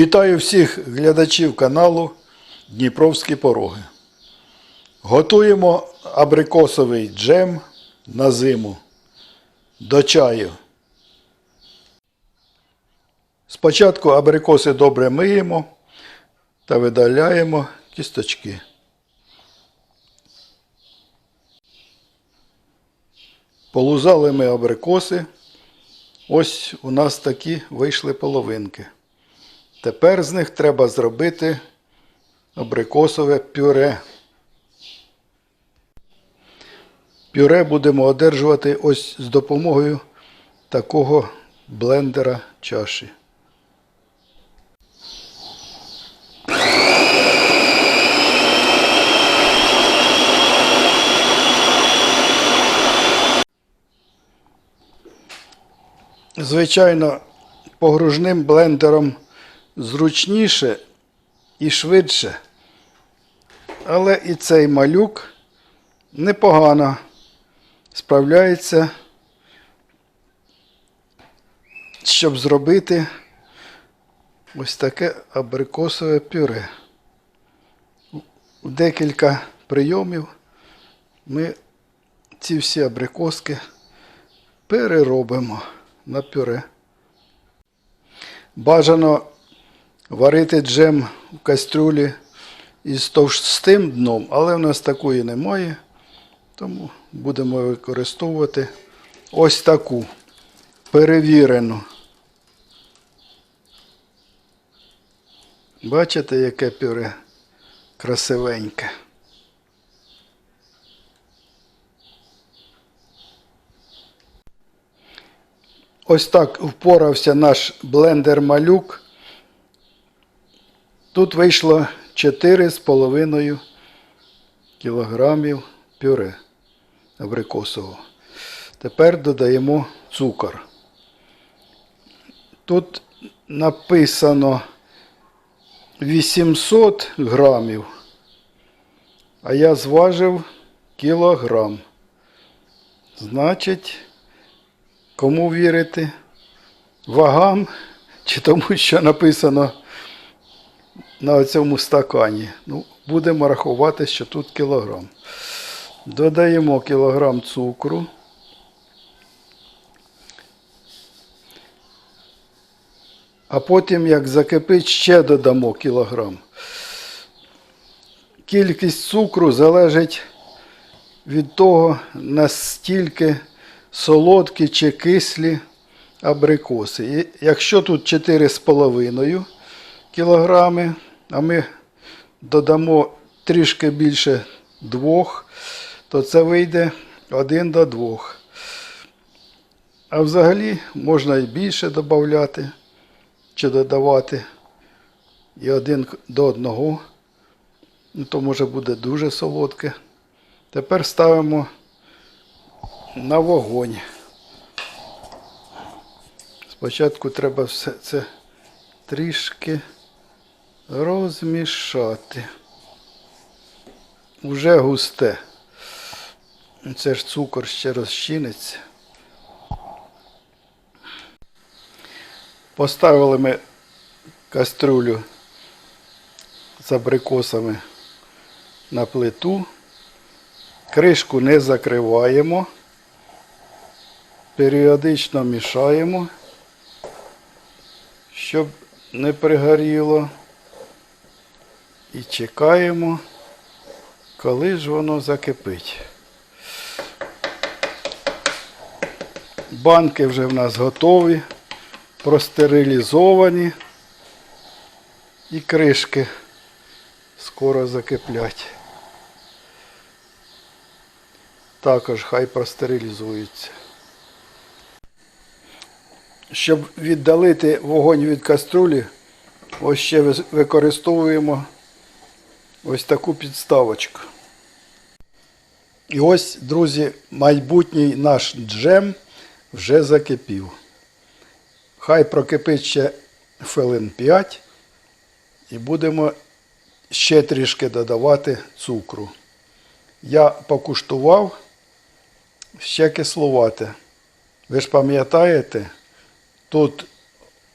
Вітаю всіх глядачів каналу Дніпровські пороги. Готуємо абрикосовий джем на зиму до чаю. Спочатку абрикоси добре миємо та видаляємо кісточки. Полузали ми абрикоси. Ось у нас такі вийшли половинки. Тепер з них треба зробити абрикосове пюре. Пюре будемо одержувати ось з допомогою такого блендера чаші. Звичайно, погружним блендером зручніше і швидше. Але і цей малюк непогано справляється, щоб зробити ось таке абрикосове пюре. Декілька прийомів ми ці всі абрикоски переробимо на пюре. Бажано варити джем в кастрюлі із товстим дном, але в нас такої немає, тому будемо використовувати ось таку перевірену. Бачите, яке пюре красивеньке. Ось так впорався наш блендер-малюк. Тут вийшло 4,5 кілограмів пюре абрикосового. Тепер додаємо цукор. Тут написано 800 грамів, а я зважив кілограм. Значить, Кому вірити? Вагам чи тому, що написано на цьому стакані. Ну, будемо рахувати, що тут кілограм. Додаємо кілограм цукру. А потім, як закипить, ще додамо кілограм. Кількість цукру залежить від того, настільки солодкі чи кислі абрикоси. І якщо тут 4,5 кілограми, а ми додамо трішки більше 2, то це вийде 1 до 2. А взагалі можна і більше додати чи додавати і один до одного. Ну, то може буде дуже солодке. Тепер ставимо на вогонь. Спочатку треба все це трішки розмішати. Уже густе. Це ж цукор ще розчиниться. Поставили ми каструлю з абрикосами на плиту. Кришку не закриваємо. Періодично мішаємо, щоб не пригоріло. І чекаємо, коли ж воно закипить. Банки вже в нас готові, простерилізовані і кришки скоро закиплять. Також хай простерилізуються. Щоб віддалити вогонь від каструлі, ось ще використовуємо ось таку підставочку. І ось, друзі, майбутній наш джем вже закипів. Хай прокипить ще хвилин 5 і будемо ще трішки додавати цукру. Я покуштував ще кисловате. Ви ж пам'ятаєте, тут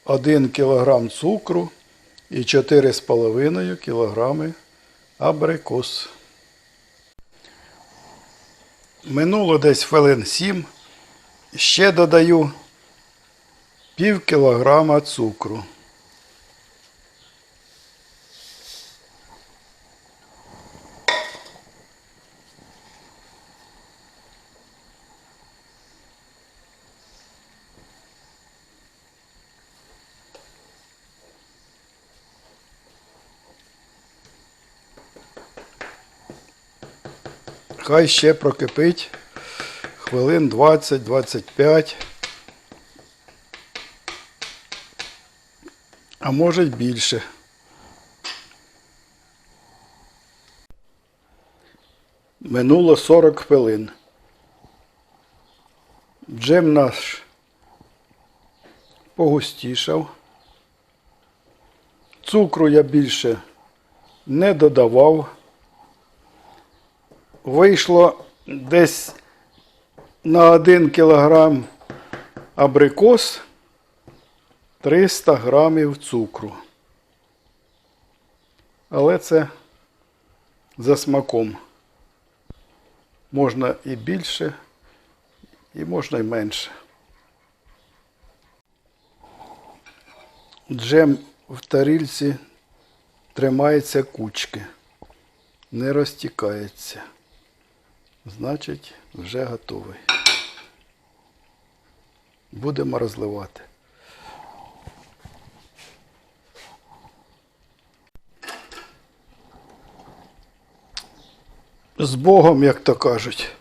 1 кг цукру і 4,5 кг абрикос. Минуло десь хвилин 7. Ще додаю пів кілограма цукру. Хай ще прокипить хвилин 20-25. А може й більше. Минуло 40 хвилин. Джем наш погустішав. Цукру я більше не додавав. Вийшло десь на 1 кілограм абрикос 300 грамів цукру. Але це за смаком. Можна і більше, і можна і менше. Джем в тарільці тримається кучки, не розтікається. Значить, вже готовий. Будемо розливати. З Богом, як то кажуть.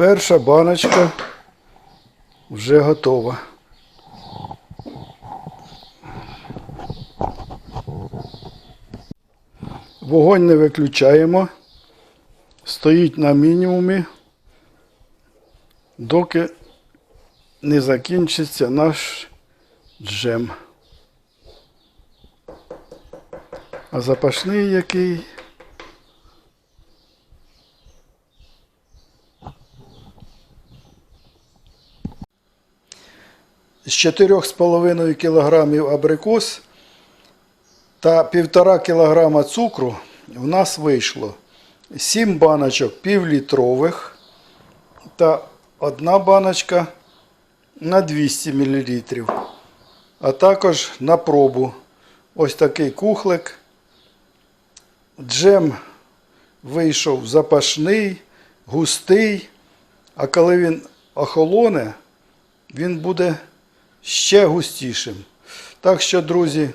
Перша баночка вже готова. Вогонь не виключаємо. Стоїть на мінімумі, доки не закінчиться наш джем. А запашний який з 4,5 кг абрикос та 1,5 кг цукру в нас вийшло 7 баночок півлітрових та одна баночка на 200 мл. А також на пробу ось такий кухлик. Джем вийшов запашний, густий, а коли він охолоне, він буде ще густішим. Так що, друзі,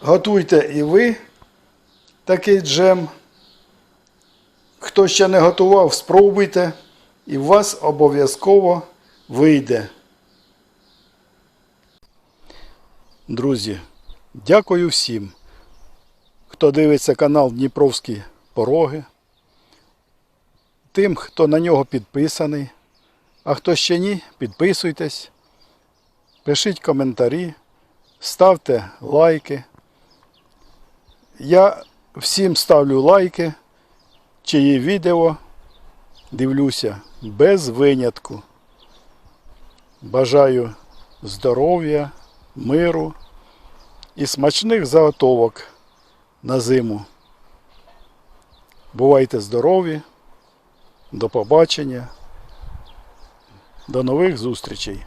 готуйте і ви такий джем. Хто ще не готував, спробуйте, і у вас обов'язково вийде. Друзі, дякую всім, хто дивиться канал Дніпровські Пороги, тим, хто на нього підписаний. А хто ще ні, підписуйтесь, пишіть коментарі, ставте лайки. Я всім ставлю лайки, чиї відео дивлюся без винятку. Бажаю здоров'я, миру і смачних заготовок на зиму. Бувайте здорові, до побачення. До нових зустрічей!